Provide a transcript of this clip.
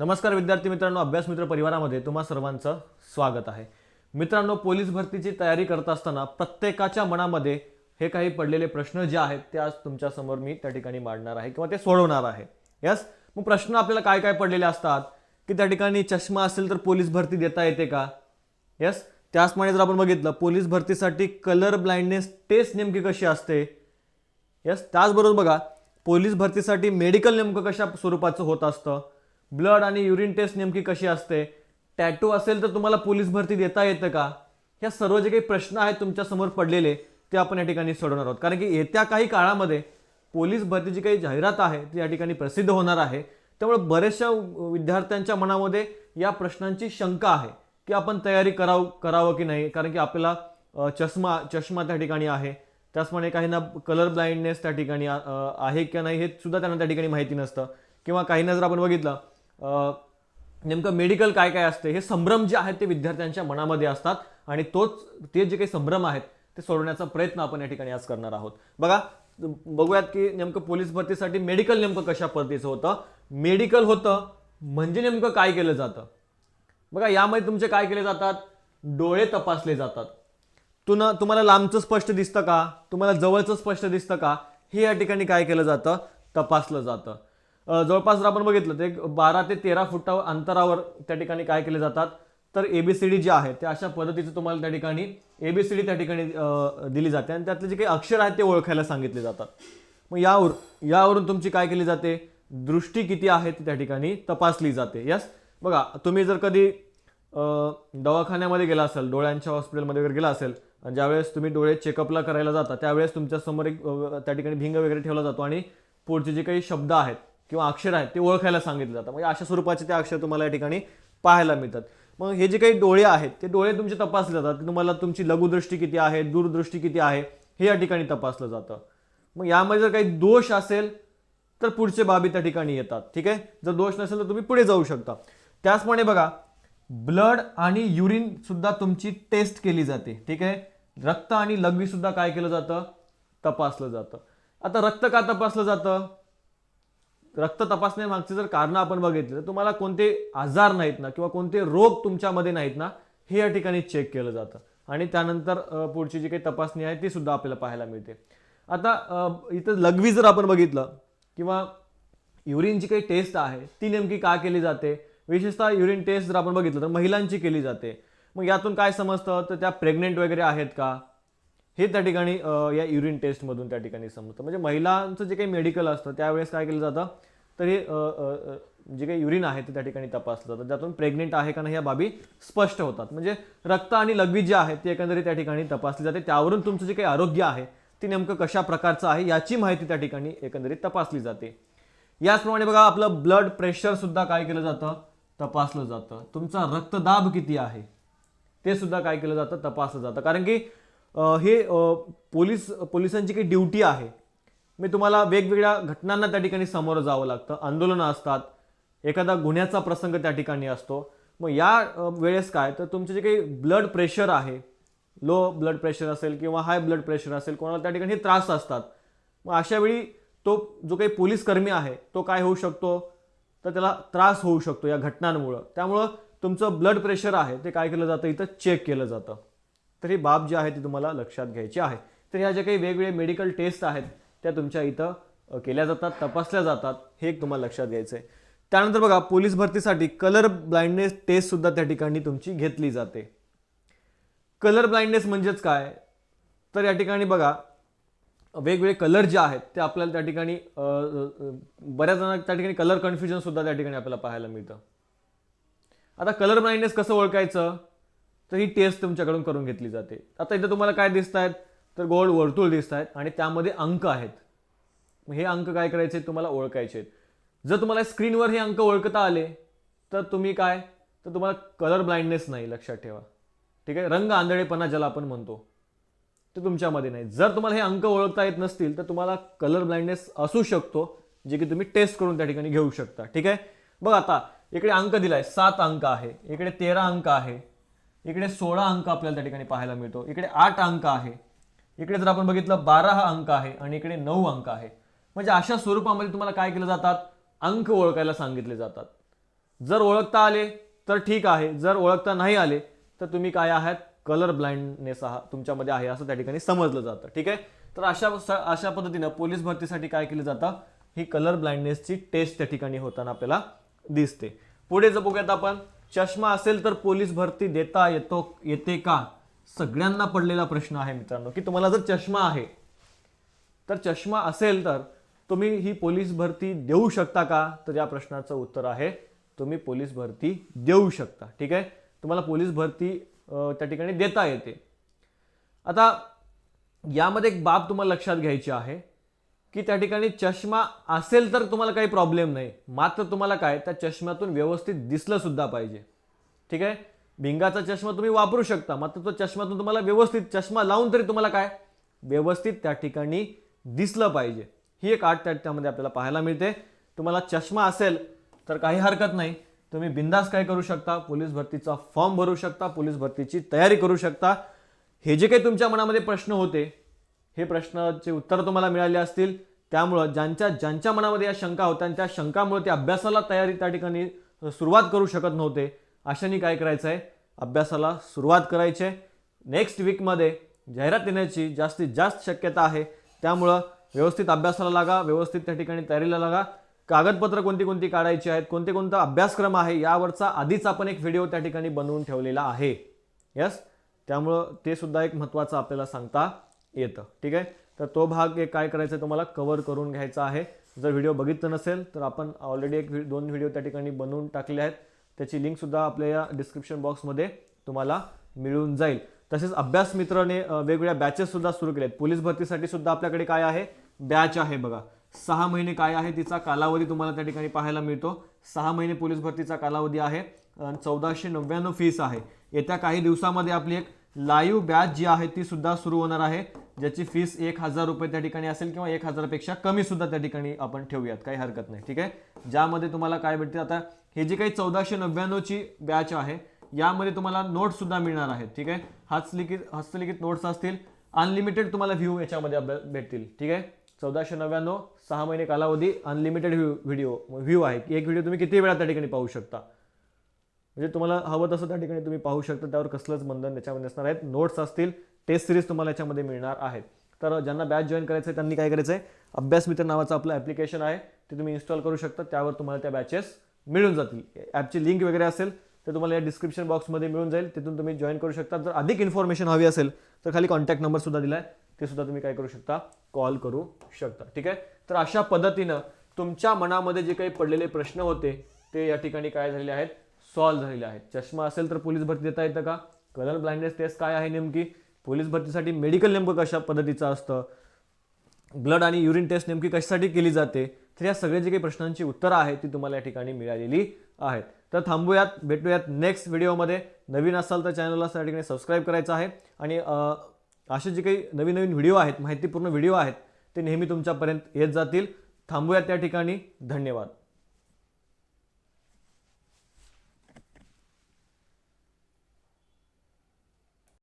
नमस्कार विद्यार्थी मित्रांनो अभ्यास मित्र परिवारामध्ये तुम्हा सर्वांचं स्वागत आहे. मित्रांनो पोलीस भरतीची तयारी करत असताना प्रत्येकाच्या मनामध्ये हे काही पडलेले प्रश्न जे आहेत ते आज तुमच्यासमोर मी त्या ठिकाणी मांडणार आहे किंवा ते सोडवणार आहे. यस मग प्रश्न आपल्याला काय काय पडलेले असतात की त्या ठिकाणी चष्मा असेल तर पोलीस भरती देता येते का? यस त्याचप्रमाणे जर आपण बघितलं पोलीस भरतीसाठी कलर ब्लाइंडनेस टेस्ट नेमकी कशी असते? यस त्याचबरोबर बघा पोलीस भरतीसाठी मेडिकल नेमकं कशा स्वरूपाचं होत असतं? ब्लड आणि युरिन टेस्ट नेमकी कशी असते? टॅटू असेल तर तुम्हाला पोलीस भरती देता येतं का? ह्या सर्व जे काही प्रश्न आहेत तुमच्यासमोर पडलेले ते आपण या ठिकाणी सोडवणार आहोत. कारण की येत्या काही काळामध्ये पोलीस भरतीची काही जाहिरात आहे ती या ठिकाणी प्रसिद्ध होणार आहे. त्यामुळे बऱ्याचशा विद्यार्थ्यांच्या मनामध्ये या प्रश्नांची शंका आहे की आपण तयारी कराव करावं की नाही? कारण की आपल्याला चष्मा चष्मा त्या ठिकाणी आहे. त्याचप्रमाणे काहींना कलर ब्लाइंडनेस त्या ठिकाणी आहे की नाही हे सुद्धा त्यांना त्या ठिकाणी माहिती नसतं. किंवा काहींना जर आपण बघितलं नेमकं मेडिकल काय काय असते? हे संभ्रम जे आहेत ते विद्यार्थ्यांच्या मनामध्ये असतात आणि तोच ते जे काही संभ्रम आहेत ते सोडवण्याचा प्रयत्न आपण या ठिकाणी आज करणार आहोत. बघा बघूयात की नेमकं पोलीस भरतीसाठी मेडिकल नेमकं कशा पद्धतीचं होतं? मेडिकल होतं म्हणजे नेमकं काय केलं जातं? बघा यामध्ये तुमचे काय केले जातात? डोळे तपासले जातात. तुला तुम्हाला लांबचं स्पष्ट दिसतं का? तुम्हाला जवळचं स्पष्ट दिसतं का? हे या ठिकाणी काय केलं जातं? तपासलं जातं. जवळपास जर आपण बघितलं तर एक बारा ते तेरा फुटा अंतरावर त्या ठिकाणी काय केले जातात? तर एबीसीडी जे आहे ते अशा पद्धतीचं तुम्हाला त्या ठिकाणी एबीसीडी त्या ठिकाणी दिली जाते. आणि त्यातले जे काही अक्षर आहेत ते ओळखायला सांगितले जातात. मग यावर यावरून तुमची काय केली जाते? दृष्टी किती आहे ती त्या ठिकाणी तपासली जाते. यस बघा तुम्ही जर कधी दवाखान्यामध्ये गेला असेल डोळ्यांच्या हॉस्पिटलमध्ये वगैरे गेला असेल ज्यावेळेस तुम्ही डोळे चेकअपला करायला जाता त्यावेळेस तुमच्यासमोर एक त्या ठिकाणी भिंग वगैरे ठेवला जातो आणि पुढचे जे काही शब्द आहेत किंवा अक्षर आहेत ते ओळखायला सांगितलं जातं. म्हणजे अशा स्वरूपाचे ते अक्षर तुम्हाला या ठिकाणी पाहायला मिळतात. मग हे जे काही डोळे आहेत ते डोळे तुमचे तपासले जातात. तुम्हाला तुमची लघुदृष्टी किती आहे दूरदृष्टी किती आहे हे या ठिकाणी तपासलं जातं. मग यामध्ये जर काही दोष असेल तर पुढचे बाबी त्या ठिकाणी येतात. ठीक आहे? जर दोष नसेल तर तुम्ही पुढे जाऊ शकता. त्याचप्रमाणे बघा ब्लड आणि युरिन सुद्धा तुमची टेस्ट केली जाते. ठीक आहे? रक्त आणि लघवी सुद्धा काय केलं जातं? तपासलं जातं. आता रक्त का तपासलं जातं? रक्त तपासण्यामागचे जर कारण आपण बघितलं तर तुम्हाला कोणते आजार नाहीत ना किंवा कोणते रोग तुमच्यामध्ये नाहीत ना हे या ठिकाणी चेक केलं जातं. आणि त्यानंतर पुढची जी काही तपासणी आहे ती सुद्धा आपल्याला पाहायला मिळते. आता इथं लघवी जर आपण बघितलं किंवा युरिनची काही टेस्ट आहे ती नेमकी का केली जाते? विशेषतः युरिन टेस्ट जर आपण बघितलं तर महिलांची केली जाते. मग यातून काय समजतं? तर त्या प्रेग्नेंट वगैरे आहेत का? हे त्या ठिकाणी या युरिन टेस्टमधून त्या ठिकाणी समजतं. म्हणजे महिलांचं जे काही मेडिकल असतं त्यावेळेस काय केलं जातं? तर हे जे काही युरिन आहे ते त्या ठिकाणी तपासलं जातं. ज्यातून प्रेग्नेंट आहे का नाही या बाबी स्पष्ट होतात. म्हणजे रक्त आणि लघवी जे आहे ती एकंदरीत त्या ठिकाणी तपासली जाते. त्यावरून तुमचं जे काही आरोग्य आहे ते नेमकं कशा प्रकारचं आहे याची माहिती त्या ठिकाणी एकंदरीत तपासली जाते. याचप्रमाणे बघा आपलं ब्लड प्रेशर सुद्धा काय केलं जातं? तपासलं जातं. तुमचा रक्तदाब किती आहे? ते सुद्धा काय केलं जातं? तपासलं जातं. कारण की हे पोलीस पोलिसांची काही ड्युटी आहे. मी तुम्हाला वेगवेगळ्या घटनांना त्या ठिकाणी सामोरं जावं लागतं. आंदोलनं असतात. एखादा गुन्ह्याचा प्रसंग त्या ठिकाणी असतो. मग या वेळेस काय? तर तुमचे जे काही ब्लड प्रेशर आहे लो ब्लड प्रेशर असेल किंवा हाय ब्लड प्रेशर असेल कोणाला त्या ठिकाणी त्रास असतात. मग अशा वेळी तो जो काही पोलीस कर्मी आहे तो काय होऊ शकतो? तर त्याला त्रास होऊ शकतो या घटनांमुळं. त्यामुळं तुमचं ब्लड प्रेशर आहे ते काय केलं जातं? इथं चेक केलं जातं. तर ही बाब जी आहे ती तुम्हाला लक्षात घ्यायची आहे. तर ह्या ज्या काही वेगवेगळे मेडिकल टेस्ट आहेत त्या तुमच्या इथं केल्या जातात तपासल्या जातात हे एक तुम्हाला लक्षात घ्यायचं आहे. त्यानंतर बघा पोलीस भरतीसाठी कलर ब्लाइंडनेस टेस्टसुद्धा त्या ठिकाणी तुमची घेतली जाते. कलर ब्लाइंडनेस म्हणजेच काय? तर या ठिकाणी बघा वेगवेगळे कलर जे आहेत ते आपल्याला त्या ठिकाणी बऱ्याच जणांना त्या ठिकाणी कलर कन्फ्युजन सुद्धा त्या ठिकाणी आपल्याला पाहायला मिळतं. आता कलर ब्लाइंडनेस कसं ओळखायचं? तर ही टेस्ट तुमच्याकडून करून घेतली जाते. आता इथं तुम्हाला काय दिसत आहेत तर गोल वर्तुळ दिसत आहेत आणि त्यामध्ये अंक आहेत. हे अंक काय करायचे? तुम्हाला ओळखायचे आहेत. जर तुम्हाला स्क्रीनवर हे अंक ओळखता आले तर तुम्ही काय? तर तुम्हाला कलर ब्लाइंडनेस नाही लक्षात ठेवा. ठीक आहे? रंग आंधळेपणा ज्याला आपण म्हणतो ते तुमच्यामध्ये नाही. जर तुम्हाला हे अंक ओळखता येत नसतील तर तुम्हाला कलर ब्लाइंडनेस असू शकतो जे की तुम्ही टेस्ट करून त्या ठिकाणी घेऊ शकता. ठीक आहे? बघ आता इकडे अंक दिलाय. सात अंक आहे. इकडे तेरा अंक आहे. इकडे सोळा अंक आपल्याला त्या ठिकाणी पाहायला मिळतो. इकडे आठ अंक आहे. इकडे जर आपण बघितलं बारा हा अंक आहे आणि इकडे नऊ अंक आहे. म्हणजे अशा स्वरूपामध्ये तुम्हाला काय केलं जातात? अंक ओळखायला सांगितले जातात. जर ओळखता आले तर ठीक आहे. जर ओळखता नाही आले तर तुम्ही काय आहात? कलर ब्लाइंडनेस आहात. तुमच्यामध्ये आहे असं त्या ठिकाणी समजलं जातं. ठीक आहे? तर अशा अशा पद्धतीनं पोलीस भरतीसाठी काय केलं जातं? ही कलर ब्लाइंडनेसची टेस्ट त्या ठिकाणी होताना आपल्याला दिसते. पुढे जर बघूयात आपण चष्मा असेल तर पोलीस भरती देता येतो येते का? सगळ्यांना पडलेला प्रश्न आहे मित्रांनो की तुम्हाला जर चष्मा आहे तर चष्मा असेल तर तुम्ही ही पोलीस भरती देऊ शकता का? तर या प्रश्नाचं उत्तर आहे तुम्ही पोलीस भरती देऊ शकता ठीक आहे? तुम्हाला पोलीस भरती त्या ठिकाणी देता येते. आता यामध्ये एक बाब तुम्हाला लक्षात घ्यायची आहे की त्या ठिकाणी चष्मा असेल तर तुम्हाला काही प्रॉब्लेम नाही. मात्र तुम्हाला काय त्या चष्म्यातून व्यवस्थित दिसलं सुद्धा पाहिजे. ठीक आहे? भिंगाचा चष्मा तुम्ही वापरू शकता मात्र तो चष्म्यातून तुम्हाला व्यवस्थित चष्मा लावून तरी तुम्हाला काय? व्यवस्थित त्या ठिकाणी दिसलं पाहिजे. ही एक आठ त्या त्यामध्ये आपल्याला पाहायला मिळते. तुम्हाला चष्मा असेल तर काही हरकत नाही. तुम्ही बिंदास काय करू शकता? पोलीस भरतीचा फॉर्म भरू शकता पोलीस भरतीची तयारी करू शकता. हे जे काही तुमच्या मनामध्ये प्रश्न होते हे प्रश्नाचे उत्तर तुम्हाला मिळाले असतील. त्यामुळं ज्यांच्या ज्यांच्या मनामध्ये या शंका होत्या आणि त्या शंकामुळे ते अभ्यासाला तयारी त्या ठिकाणी सुरुवात करू शकत नव्हते. अशाने काय करायचं आहे अभ्यासाला सुरुवात करायची. आहे नेक्स्ट वीकमध्ये जाहिरात येण्याची जास्तीत जास्त शक्यता आहे. त्यामुळं व्यवस्थित अभ्यासाला लागा व्यवस्थित त्या ठिकाणी तयारीला लागा. कागदपत्र कोणती कोणती काढायची आहेत? कोणते कोणता अभ्यासक्रम आहे? यावरचा आधीच आपण एक व्हिडिओ त्या ठिकाणी बनवून ठेवलेला आहे. यस त्यामुळं ते सुद्धा एक महत्त्वाचं आपल्याला सांगता येतं. ठीक आहे? तर तो भाग एक काय करायचं आहे तुम्हाला? कवर करून घ्यायचा आहे. जर व्हिडिओ बघितलं नसेल तर आपण ऑलरेडी एक दोन व्हिडिओ त्या ठिकाणी बनवून टाकले आहेत. त्याची लिंकसुद्धा आपल्या या डिस्क्रिप्शन बॉक्समध्ये तुम्हाला मिळून जाईल. तसेच अभ्यास मित्राने वेगवेगळ्या बॅचेससुद्धा सुरू केल्या आहेत पोलीस भरतीसाठी सुद्धा आपल्याकडे काय आहे? बॅच आहे बघा. सहा महिने काय आहे तिचा कालावधी तुम्हाला त्या ठिकाणी पाहायला मिळतो. सहा महिने पोलीस भरतीचा कालावधी आहे. चौदाशे नव्याण्णव फीस आहे. येत्या काही दिवसामध्ये आपली एक लाईव्ह बॅच जी आहे ती सुद्धा सुरू होणार आहे. ज्याची फीस एक हजार रुपये त्या ठिकाणी असेल किंवा एक हजारपेक्षा कमी सुद्धा त्या ठिकाणी आपण ठेवूयात. काही हरकत नाही ठीक आहे? ज्यामध्ये तुम्हाला काय भेटते आता हे जी काही चौदाशे नव्याण्णवची बॅच आहे यामध्ये तुम्हाला नोट्स सुद्धा मिळणार आहेत ठीक आहे? हस्तलिखित हस्तलिखित नोट्स असतील. अनलिमिटेड तुम्हाला व्ह्यू याच्यामध्ये भेटतील ठीक आहे? चौदाशे नव्याण्णव सहा महिने कालावधी अनलिमिटेड व्ह्यू व्हिडिओ व्ह्यू आहे. एक व्हिडिओ तुम्ही किती वेळा त्या ठिकाणी पाहू शकता? म्हणजे तुम्हाला हवं तसं त्या ठिकाणी तुम्ही पाहू शकता त्यावर कसलंच बंधन त्याच्यामध्ये असणार आहेत. नोट्स असतील टेस्ट सिरीज तुम्हाला याच्यामध्ये मिळणार आहेत. तर ज्यांना बॅच जॉईन करायचं आहे त्यांनी काय करायचं आहे अभ्यास मित्र नावाचं आपलं ॲप्लिकेशन आहे ते तुम्ही इन्स्टॉल करू शकता. त्यावर तुम्हाला त्या बॅचेस मिळून जातील. ॲपची लिंक वगैरे असेल तर तुम्हाला या डिस्क्रिप्शन बॉक्समध्ये मिळून जाईल. तिथून तुम्ही जॉईन करू शकता. जर अधिक इन्फॉर्मेशन हवी असेल तर खाली कॉन्टॅक्ट नंबरसुद्धा दिला आहे ते सुद्धा तुम्ही काय करू शकता? कॉल करू शकता. ठीक आहे? तर अशा पद्धतीनं तुमच्या मनामध्ये जे काही पडलेले प्रश्न होते ते या ठिकाणी काय झालेले आहेत? सॉल्व्ह झालेले आहेत. चष्मा असेल तर पोलीस भरती देता येतं का? कलर ब्लाइंडनेस टेस्ट काय आहे नेमकी? पोलीस भरतीसाठी मेडिकल नेमकं कशा पद्धतीचं असतं? ब्लड आणि युरिन टेस्ट नेमकी कशासाठी केली जाते? तर या सगळे जे काही प्रश्नांची उत्तरं आहेत ती तुम्हाला या ठिकाणी मिळालेली आहेत. तर थांबूयात भेटूयात नेक्स्ट व्हिडिओमध्ये नवीन असाल तर चॅनलला त्या ठिकाणी सबस्क्राईब करायचं आहे. आणि असे जे काही नवीन नवीन व्हिडिओ आहेत माहितीपूर्ण व्हिडिओ आहेत ते नेहमी तुमच्यापर्यंत येत जातील. थांबूयात त्या ठिकाणी. धन्यवाद.